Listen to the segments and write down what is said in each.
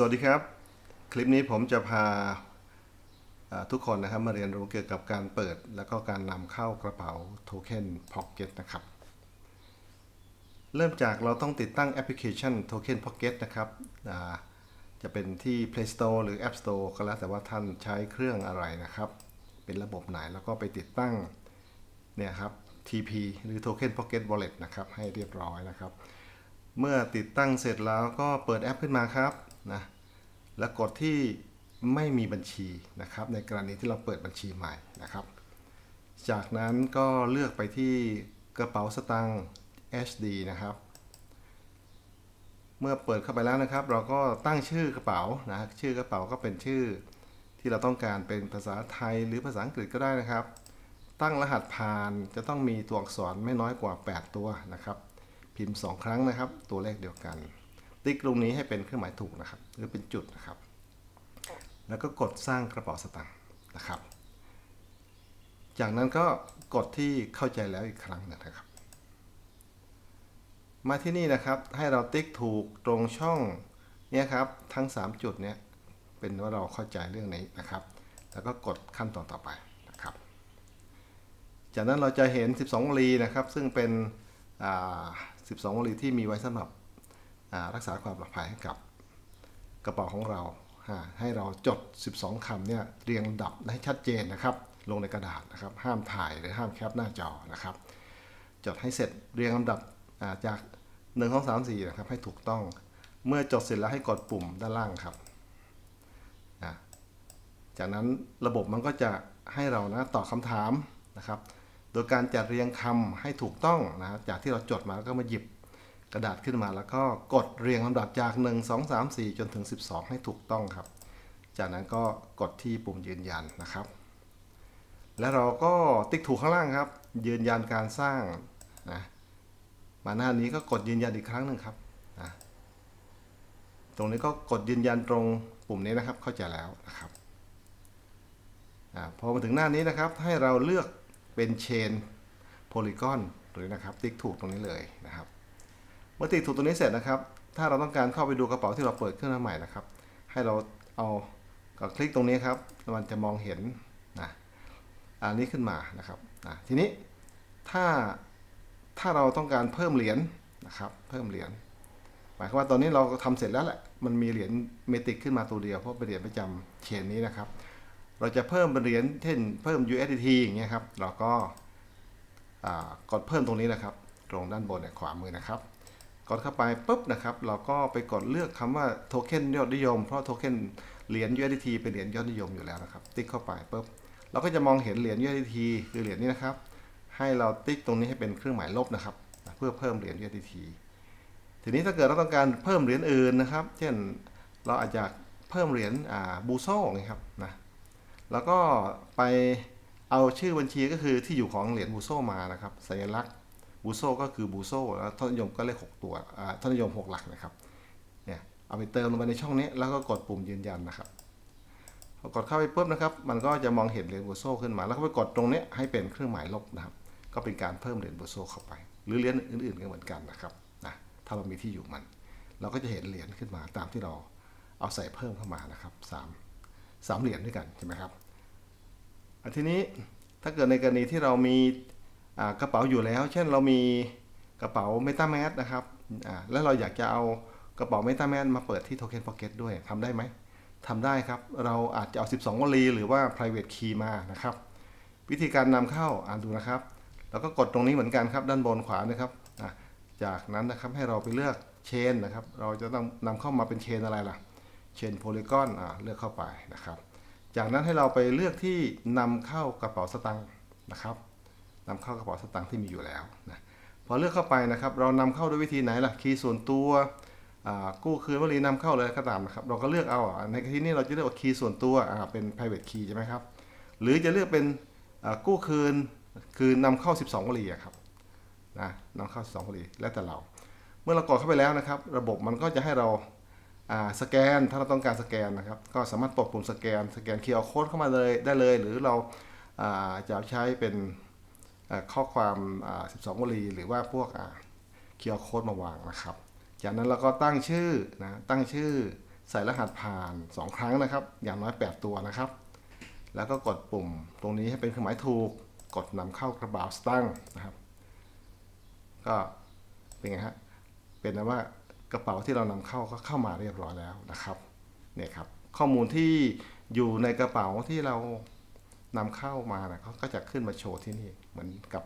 สวัสดีครับ คลิปนี้ผมจะพาทุกคนนะครับมาเรียนรู้เกี่ยวกับการเปิด แล้วก็การนำเข้ากระเป๋าโทเค็นพ็อกเก็ตนะครับ เริ่มจากเราต้องติดตั้งแอปพลิเคชัน Token Pocket นะครับจะเป็นที่ Play Store หรือ App Store ก็แล้วแต่ว่าท่านใช้เครื่องอะไรนะครับ เป็นระบบไหนแล้วก็ไปติดตั้งเนี่ยครับ TP หรือ Token Pocket Wallet นะครับให้เรียบร้อยนะครับ เมื่อติดตั้งเสร็จแล้วก็เปิดแอปขึ้นมาครับ นะแล้วกดที่ไม่มีบัญชีนะครับ ในกรณีที่เราเปิดบัญชีใหม่นะครับ จากนั้นก็เลือกไปที่กระเป๋าสตางค์ HD นะครับ เมื่อเปิดเข้าไปแล้วนะครับ เราก็ตั้งชื่อกระเป๋านะชื่อกระเป๋าก็เป็นชื่อที่เราต้องการเป็นภาษาไทยหรือภาษาอังกฤษก็ได้นะครับ ตั้งรหัสผ่านจะต้องมีตัวอักษรไม่น้อยกว่า 8 ตัวนะครับ พิมพ์ 2 ครั้งนะครับ ตัวเลขเดียวกัน ติ๊กตรงนี้ให้เป็นเครื่องหมายถูกนะครับ หรือเป็นจุดนะครับ แล้วก็กดสร้างกระเป๋าสตางค์นะครับ จากนั้นก็กดที่เข้าใจแล้วอีกครั้งหนึงนะครับ มาที่นี่นะครับให้เราติ๊กถูกตรงช่องเนี่ยครับทั้ง 3 จุดเนี่ยเป็นว่าเราเข้าใจเรื่องนี้นะครับ แล้วก็กดขั้นตอนต่อไปนะครับ จากนั้นเราจะเห็น 12วลีนะครับ ซึ่งเป็น 12วลีที่มีไว้สำหรับ รักษาความปลอดภัยให้กับกระเป๋าของเราให้เราจด 12 คำเนี่ยเรียงลำดับให้ชัดเจนนะครับ ลงในกระดาษนะครับ ห้ามถ่ายหรือห้ามแคปหน้าจอนะครับ จดให้เสร็จเรียงลำดับอ่าจาก1 2 3 4นะครับให้ถูกต้อง เมื่อจดเสร็จแล้วให้กดปุ่มด้านล่างครับ จากนั้นระบบมันก็จะให้เรานะตอบคำถามนะครับ โดยการจัดเรียงคำให้ถูกต้องนะจากที่เราจดมาแล้วก็มาหยิบ กระดาษขึ้นมาแล้วก็กดเรียงลำดับจาก 1 2 3 4 จนถึง 12 ให้ถูกต้องครับ จากนั้นก็กดที่ปุ่มยืนยันนะครับ และเราก็ติ๊กถูกข้างล่างครับ ยืนยันการสร้างนะมาหน้านี้ก็กดยืนยันอีกครั้งหนึ่งครับนะตรงนี้ก็กดยืนยันตรงปุ่มนี้นะครับเข้าใจแล้วนะครับอพอมาถึงหน้านี้นะครับให้เราเลือกเป็นเชนโพลีกอนหรือนะครับติ๊กถูกตรงนี้เลยนะครับ เมื่อติ๊กถูกตรงนี้เสร็จนะครับ ถ้าเราต้องการเข้าไปดูกระเป๋าที่เราเปิดขึ้นมาใหม่นะครับ ให้เราเอาก็คลิกตรงนี้ครับ มันจะมองเห็นนะอันนี้ขึ้นมานะครับอะทีนี้ถ้าถ้าเราต้องการเพิ่มเหรียญนะครับ เพิ่มเหรียญหมายความว่าตอนนี้เราทำเสร็จแล้วแหละ มันมีเหรียญเมติกขึ้นมาตัวเดียวเพราะเป็นเหรียญประจำเชนนี้นะครับ เราจะเพิ่มเป็นเหรียญเช่นเพิ่ม USDT อย่างเงี้ยครับ เราก็กดเพิ่มตรงนี้นะครับ ตรงด้านบนขวามือนะครับ กดเข้าไปปุ๊บนะครับ เราก็ไปกดเลือกคำว่าโทเค็นยอดนิยม เพราะโทเค็นเหรียญ USDT เป็นเหรียญยอดนิยมอยู่แล้วนะครับ ติ๊กเข้าไปปุ๊บเราก็จะมองเห็นเหรียญ USDT คือเหรียญนี้นะครับ ให้เราติ๊กตรงนี้ให้เป็นเครื่องหมายลบนะครับ เพื่อเพิ่มเหรียญ USDT ทีนี้ถ้าเกิดเราต้องการเพิ่มเหรียญอื่นนะครับ เช่นเราอาจจะเพิ่มเหรียญบูโซ่นี่ครับนะแล้วก็ไปเอาชื่อบัญชีก็คือที่อยู่ของเหรียญบูโซมานะครับ สัญลักษณ์ บูโซก็คือบูโซแล้วทศนิยมก็เลข 6 ตัวอ่าทศนิยม 6 หลักนะครับเนี่ยเอาไปเติมลงไปในช่องนี้ แล้วก็กดปุ่มยืนยันนะครับพอกดเข้าไปปุ๊บนะครับ มันก็จะมองเห็นเหรียญบูโซขึ้นมา แล้วก็ไปกดตรงนี้ให้เป็นเครื่องหมายลบนะครับ ก็เป็นการเพิ่มเหรียญบูโซเข้าไป หรือเหรียญอื่นๆก็เหมือนกันนะครับนะถ้าเรามีที่อยู่มัน เราก็จะเห็นเหรียญขึ้นมาตามที่เราเอาใส่เพิ่มเข้ามานะครับสามสามเหรียญด้วยกันใช่ไหมครับอันทีนี้ถ้าเกิดในกรณีที่เรามี กระเป๋าอยู่แล้ว เช่นเรามีกระเป๋า MetaMask นะครับแล้วเราอยากจะเอากระเป๋า MetaMask มาเปิดที่ Token Pocket ด้วยทำได้ไหมทำได้ครับ เราอาจจะเอา 12วลีหรือว่า private key มานะครับ วิธีการนำเข้าอ่านดูนะครับ แล้วก็กดตรงนี้เหมือนกันครับ ด้านบนขวานะครับจากนั้นนะครับให้เราไปเลือกเชนนะครับ เราจะต้องนำเข้ามาเป็นเชนอะไรล่ะ เชนโพลีกอนเลือกเข้าไปนะครับ จากนั้นให้เราไปเลือกที่นำเข้ากระเป๋าสตางค์นะครับ นำเข้ากระเป๋าสตางค์ที่มีอยู่แล้วนะพอเลือกเข้าไปนะครับ เรานำเข้าด้วยวิธีไหนล่ะคีย์ส่วนตัวกู้คืนวลีนำเข้าเลยก็ตามนะครับ เราก็เลือกเอาในที่นี้เราจะเลือกว่าคีย์ส่วนตัวเป็น private key ใช่ไหมครับ หรือจะเลือกเป็นกู้คืนคือนำเข้า 12วลีครับนะนำเข้า 12วลีแล้วแต่เรา เมื่อเรากดเข้าไปแล้วนะครับ ระบบมันก็จะให้เราสแกนถ้าเราต้องการสแกนนะครับ ก็สามารถกดปุ่มสแกน สแกน QR code เข้ามาเลยได้เลย หรือเราจะใช้เป็น ข้อความ 12วลีหรือว่าพวกอ่า QR code มาวางนะครับ จากนั้นเราก็ตั้งชื่อนะตั้งชื่อใส่รหัสผ่าน 2 ครั้งนะครับ อย่างน้อย 8 ตัวนะครับ แล้วก็กดปุ่มตรงนี้ให้เป็นเครื่องหมายถูก กดนำเข้ากระเป๋าสตั้งค์นะครับ ก็เป็นไงฮะเป็นนะว่ากระเป๋าที่เรานำเข้าก็เข้ามาเรียบร้อยแล้วนะครับเนี่ยครับข้อมูลที่อยู่ในกระเป๋าที่เรานำเข้ามานะเขาก็จะขึ้นมาโชว์ที่นี่ เหมือนกับ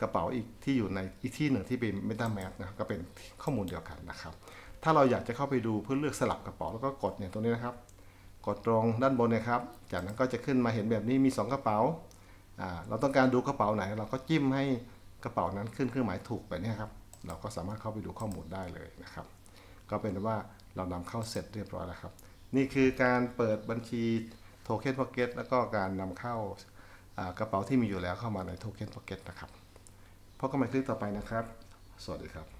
กระเป๋าอีกที่อยู่ในอีกที่หนึ่งที่เป็น MetaMask นะครับก็เป็นข้อมูลเดียวกันนะครับ ถ้าเราอยากจะเข้าไปดูเพื่อเลือกสลับกระเป๋าแล้วก็กดเนี่ยตรงนี้นะครับ กดตรงด้านบนนะครับ จากนั้นก็จะขึ้นมาเห็นแบบนี้มี 2 กระเป๋าอ่าเราต้องการดูกระเป๋าไหน เราก็จิ้มให้กระเป๋านั้นขึ้นเครื่องหมายถูกไปเนี่ยครับ เราก็สามารถเข้าไปดูข้อมูลได้เลยนะครับ ก็เป็นว่าเรานำเข้าเสร็จเรียบร้อยแล้วครับ นี่คือการเปิดบัญชีโทเค็นพ็อกเก็ตแล้วก็การนำเข้า กระเป๋าที่มีอยู่แล้วเข้ามาในโทเค็นพ็อกเก็ตนะครับพบกันใหม่คลิปต่อไปนะครับ สวัสดีครับ